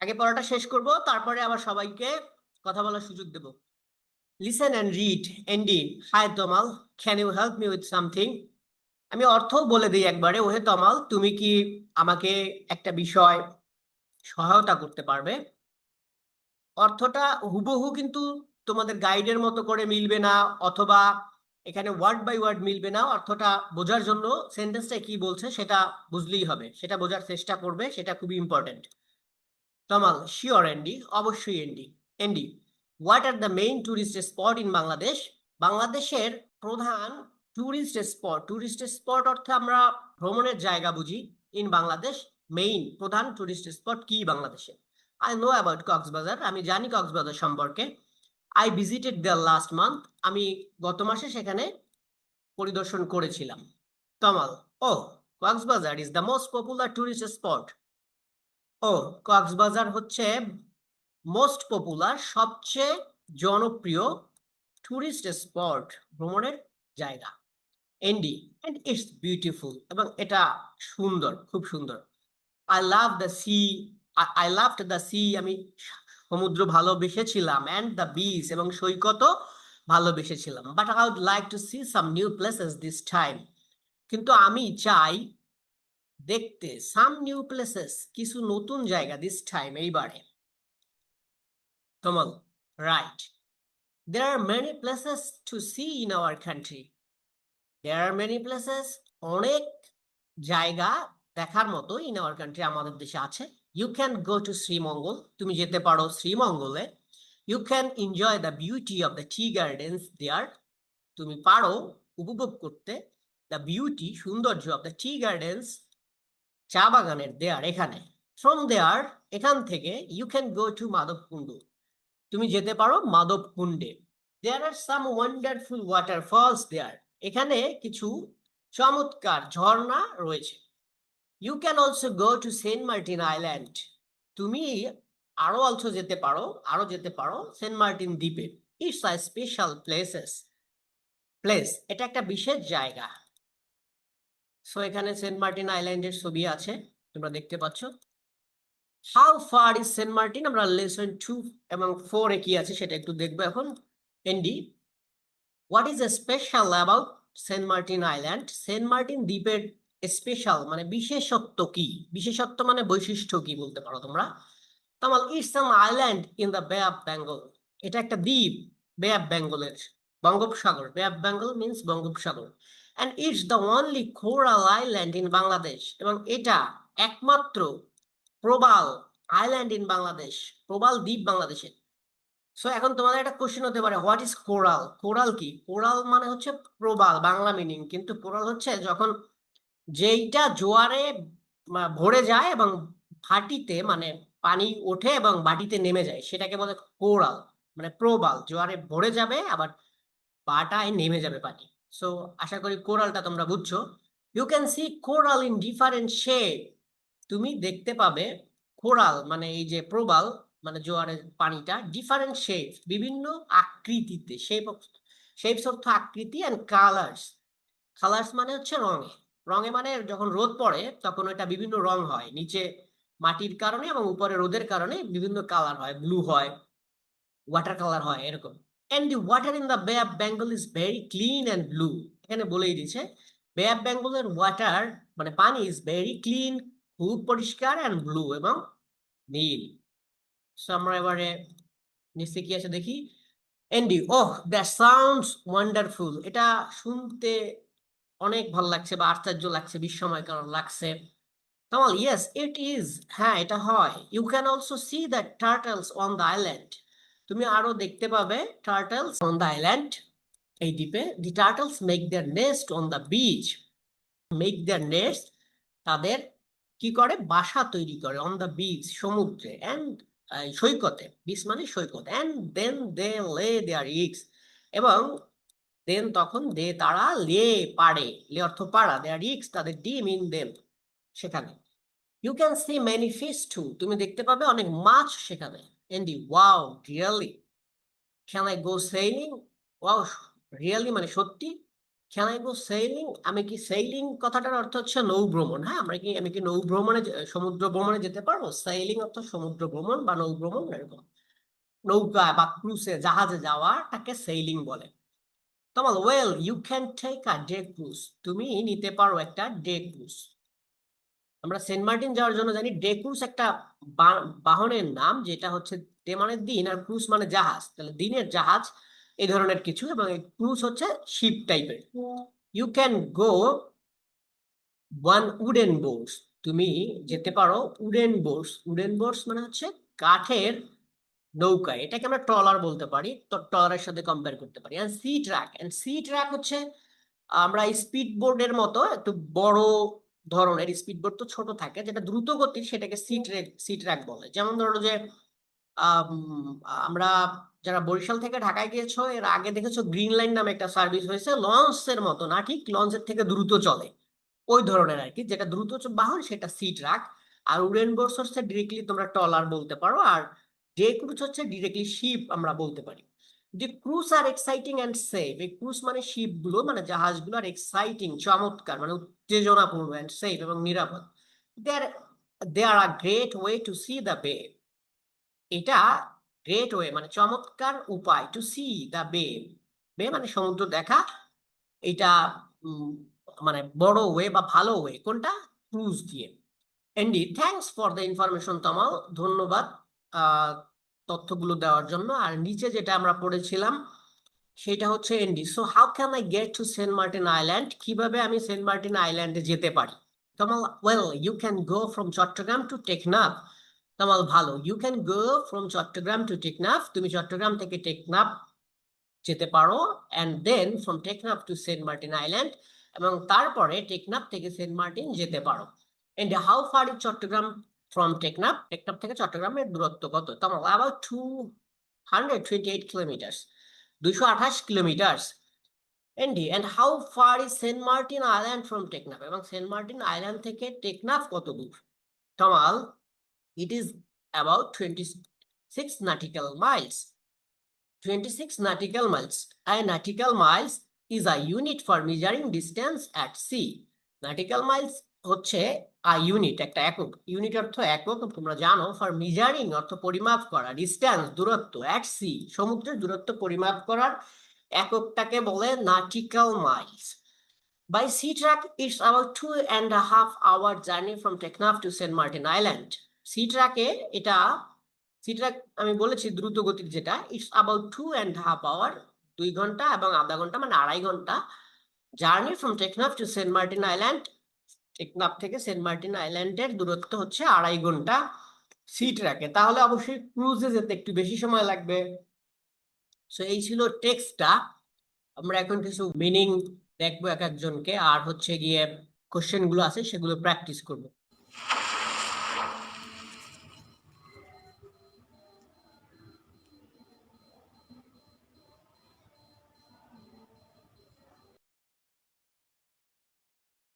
আগে পড়াটা শেষ করব, তারপরে আবার সবাইকে কথা বলার সুযোগ দেব। Listen and read Andy hi Tamal can you help me with something আমি অর্থ বলে দিই একবারে, ওহে তমাল তুমি কি আমাকে একটা বিষয় সহায়তা করতে পারবে? অর্থটা হুবহু কিন্তু তোমাদের গাইডের মতো করে মিলবে না, অথবা এখানে ওয়ার্ড বাই ওয়ার্ড মিলবে না, অর্থটা বোঝার জন্য সেন্টেন্সটা কি বলছে সেটা বুঝলেই হবে, সেটা বোঝার চেষ্টা করবে, সেটা খুবই ইম্পর্টেন্ট তমাল শিওর এন্ডি অবশ্যই Andy Andy what are the main tourist spot in Bangladesh বাংলাদেশের প্রধান টুরিস্ট স্পট টুরিস্ট স্পট অর্থে আমরা ভ্রমণের জায়গা বুঝি। ইন বাংলাদেশ মেইন প্রধান টুরিস্ট স্পট কি বাংলাদেশে আই নো অ্যাবাউট কক্সবাজার। আমি জানি কক্সবাজার সম্পর্কে। I visited there last month আমি গত মাসে সেখানে পরিদর্শন করেছিলাম। তমাল ও Cox's Bazar is the most popular tourist spot ও কক্সবাজার হচ্ছে মোস্ট পপুলার সবচেয়ে জনপ্রিয় টুরিস্ট স্পট ভ্রমণের জায়গা এন্ডি অ্যান্ড ইটস বিউটিফুল এবং এটা সুন্দর, খুব সুন্দর। I love the sea I love the sea আমি সমুদ্র ভালোবেসেছিলাম অ্যান্ড দ্য বিচ এবং সৈকতও ভালোবেসেছিলাম। But I would like to see some new places this time কিন্তু আমি চাই দেখতে সাম নিউ প্লেসেস কিছু নতুন জায়গা দিস টাইম এইবারে Kamal right there are many places to see in our country. There are many places, অনেক জায়গা দেখার মতো ইন আওয়ার কান্ট্রি আমাদের দেশে আছে। You can go to Sreemangal তুমি যেতে পারো শ্রীমঙ্গলে you can enjoy the beauty of the tea gardens there তুমি পারো উপভোগ করতে দ্য বিউটি সৌন্দর্য অফ দ্য টি গার্ডেন্স চা বাগানের দেয়ার এখানে। ফ্রম দেয়ার এখান থেকে you can go to Madhabkunda. তুমি যেতে পারো মাধবকুণ্ডে। দেয়ার আর সাম ওয়ান্ডারফুল ওয়াটারফলস দেয়ার এখানে কিছু চমৎকার ঝর্ণা রয়েছে। You can also go to Saint Martin island তুমি আরও অলসো যেতে পারো, আরও যেতে পারো সেন্ট মার্টিন দ্বীপে। It's a special places place এটা একটা বিশেষ জায়গা। সো এখানে সেন্ট মার্টিন আইল্যান্ডের ছবি আছে, তোমরা দেখতে পাচ্ছ। How far is Saint Martin আমরা লেসন টু এবং ফোর কি আছে সেটা একটু দেখব এখন। Andy what is a special about Saint Martin island Saint Martin দ্বীপের স্পেশাল মানে বিশেষত্ব কি? বিশেষত্ব মানে বৈশিষ্ট্য কি বলতে পারো তোমরা? Tamal it's an island in the bay of Bengal এটা একটা দ্বীপ বে অফ বেঙ্গলের বঙ্গোপসাগর। বে অফ বেঙ্গল মিন্স বঙ্গোপসাগর। And it's the only coral island in Bangladesh এবং এটা একমাত্র প্রবাল আইল্যান্ড ইন বাংলাদেশ প্রবাল দ্বীপ বাংলাদেশে সো এখন তোমাদের একটা কোশ্চেন হতে পারে হোয়াট ইজ কোরাল কোরাল কি? কোরাল মানে হচ্ছে প্রবাল, বাংলা মিনিং কিন্তু কোরাল হচ্ছে যখন যেইটা জোয়ারে ভরে যায় এবং ভাটিতে মানে পানি ওঠে এবং বাটিতে নেমে যায়, সেটাকে বলে কোরাল মানে প্রবাল। জোয়ারে ভরে যাবে, আবার পাটায় নেমে যাবে পানি। সো আশা করি কোরালটা তোমরা বুঝছ। You can see coral in different shape তুমি দেখতে পাবে কোরাল মানে এই যে প্রবাল মানে জোয়ারের পানিটা ডিফারেন্ট শেপ বিভিন্ন আকৃতিতে শেপ শেপস অর্থ আকৃতি অ্যান্ড কালার্স কালার্স মানে হচ্ছে রঙে। রঙে মানে যখন রোদ পড়ে, তখন ওটা বিভিন্ন রং হয়। নিচে মাটির কারণে এবং উপরে রোদের কারণে বিভিন্ন কালার হয়। ব্লু হয় ওয়াটার কালার হয়, এরকম। And the water in the bay of Bengal is very clean and blue এখানে বলেই দিচ্ছে বে অফ বেঙ্গলের ওয়াটার মানে পানি ইজ ভেরি ক্লিন খুব পরিষ্কার অ্যান্ড ব্লু এবং নীল। সো আমরা এবারে নিচে কি আছে দেখি? Andy oh that sounds wonderful এটা শুনতে অনেক ভালো লাগছে বা আশ্চর্য লাগছে, বিস্ময়কর লাগছে। কামাল ইয়েস ইট ইজ হ্যাঁ এটা হয়। You can also see the turtles on the island তুমি আরও দেখতে পাবে টার্টলস অন দ্য আইল্যান্ড এই দ্বীপে। The turtles make their nest on the beach make their nest তাদের কি করে? বাসা তৈরি করে অন দ্য বিচ সমুদ্রে অ্যান্ড সৈকতে। বিচ মানে সৈকত। অ্যান্ড দেন দে লে দেয়ার ইগস এবং দেন তখন দে, তারা লে পাড়ে। লে অর্থ পাড়া। দেয়ার ইগস তাদের ডিম ইন দেম সেখানে। You can see many too তুমি দেখতে পাবে অনেক মাছ সেখানে। Andy wow really can I go sailing wow really মানে সত্যি? ক্যান আই গো সেইলিং আমি কি সেইলিং কথাটার অর্থ হচ্ছে নৌ ভ্রমণ হ্যাঁ আমরা কি, আমি কি নৌ ভ্রমণে সমুদ্র ভ্রমণে যেতে পারব? সেইলিং অর্থ সমুদ্র ভ্রমণ বা নৌ ভ্রমণ এরকম। নৌকা বা ক্রুজে জাহাজে যাওয়া তাকে সেইলিং বলে। তোমার well you can take a day cruise তুমি নিতে পারো একটা ডে ক্রুজ আমরা সেন্ট মার্টিন যাওয়ার জন্য জানি ডে ক্রুজ একটা বাহনের নাম, যেটা হচ্ছে ডে মানে দিন আর ক্রুজ মানে জাহাজ। তাহলে দিনের জাহাজ, এই ধরনের কিছু এবং ক্রুজ হচ্ছে শিপ টাইপের। You can go one wooden boards তুমি যেতে পারো উডেন বোর্ডস উডেন বোর্ডস মানে হচ্ছে কাঠের নৌকা। এটাকে আমরা ট্রলার বলতে পারি। তো ট্রলারের সাথে কম্পেয়ার করতে পারি। Sea track and sea track হচ্ছে আমরা স্পিড বোর্ডের মতো একটু বড় ধরনের স্পিড বোর্ড তো ছোট থাকে, যেটা দ্রুত গতির সেটাকে সিট ট্র্যাক সি ট্র্যাক বলে। যেমন ধরো যে আমরা যারা বরিশাল থেকে ঢাকায় গিয়েছো, এর আগে দেখেছ গ্রিন লাইন নামে একটা সার্ভিস হয়েছে লঞ্চের মতো না, ঠিক? লঞ্চের থেকে দ্রুত চলে। ওই ধরনের আর কি, যেটা দ্রুত বাহন সেটা সি ট্রাক আর উডেন বোর্ডস হচ্ছে ডিরেক্টলি তোমরা ট্রলার বলতে পারো, আর ডে ক্রুজ হচ্ছে ডিরেক্টলি শিপ আমরা বলতে পারি। যে cruise R exciting and safe এই ক্রুজ মানে শিপগুলো মানে জাহাজগুলো আর এক্সাইটিং চমৎকার মানে উত্তেজনাপূর্ণ অ্যান্ড সেফ এবং নিরাপদ। There there a great way to see the bay এটা গ্রেট ওয়ে মানে চমৎকার উপায় টু সি দ্য বে বে মানে সমুদ্র দেখা। এটা মানে বড় ওয়ে বা ভালো ওয়ে কোনটা? ক্রুজ দিয়ে। Andy thanks for the information Tamal ধন্যবাদ। তথ্যগুলো দেওয়ার জন্য। আর নিচে যেটা আমরা পড়েছিলাম, সেটা হচ্ছে Andy so how can I get to Saint Martin island কীভাবে আমি সেন্ট মার্টিন আইল্যান্ডে যেতে পারি? Tamal well you can go from Chattogram to Teknaf Tamal, ভালো। You can go from Chattogram to Teknaf তুমি চট্টগ্রাম থেকে টেকনাফ যেতে পারো। And then from Teknaf to Saint Martin island এবং তারপরে টেকনাফ থেকে সেন্ট মার্টিন যেতে পারো। And how far is Chattogram from Teknaf Teknaf থেকে চট্টগ্রামের দূরত্ব কত টোয়েন্টি এইট কিলোমিটার্স দুইশো আঠাশ kilometres Andy and how far is Saint Martin island from Teknaf এবং সেন্ট মার্টিন আইল্যান্ড থেকে টেকনাফ কত দূর তমাল it is about 26 nautical miles. 26 nautical miles. A nautical miles is a unit for measuring distance at sea. Nautical miles হচ্ছে a unit একটা একক unit অর্থ একক তোমরা জানো ফর মেজারিং অর্থ পরিমাপ করা ডিস্টেন্স দূরত্ব অ্যাট সি সমুদ্রের দূরত্ব পরিমাপ করার এককটাকে বলে nautical miles sea track, it's about two and a half hour journey from Teknaf to St. Martin Island. Sea ট্র্যাকে এটা সি ট্র্যাক আমি বলেছি দ্রুত গতির যেটা it's about two and half hour দুই ঘণ্টা এবং আধা ঘণ্টা মানে আড়াই ঘণ্টা journey from Teknaf to Saint Martin island Teknaf থেকে সেন্ট মার্টিন আইল্যান্ডের দূরত্ব হচ্ছে আড়াই ঘণ্টা সিট রাখে। তাহলে অবশ্যই ক্রুজে যেতে একটু বেশি সময় লাগবে। সো এই ছিল টেক্সটটা আমরা এখন কিছু মিনিং দেখব এক একজনকে। আর হচ্ছে গিয়ে কোশ্চেনগুলো আছে, সেগুলো প্র্যাকটিস করব।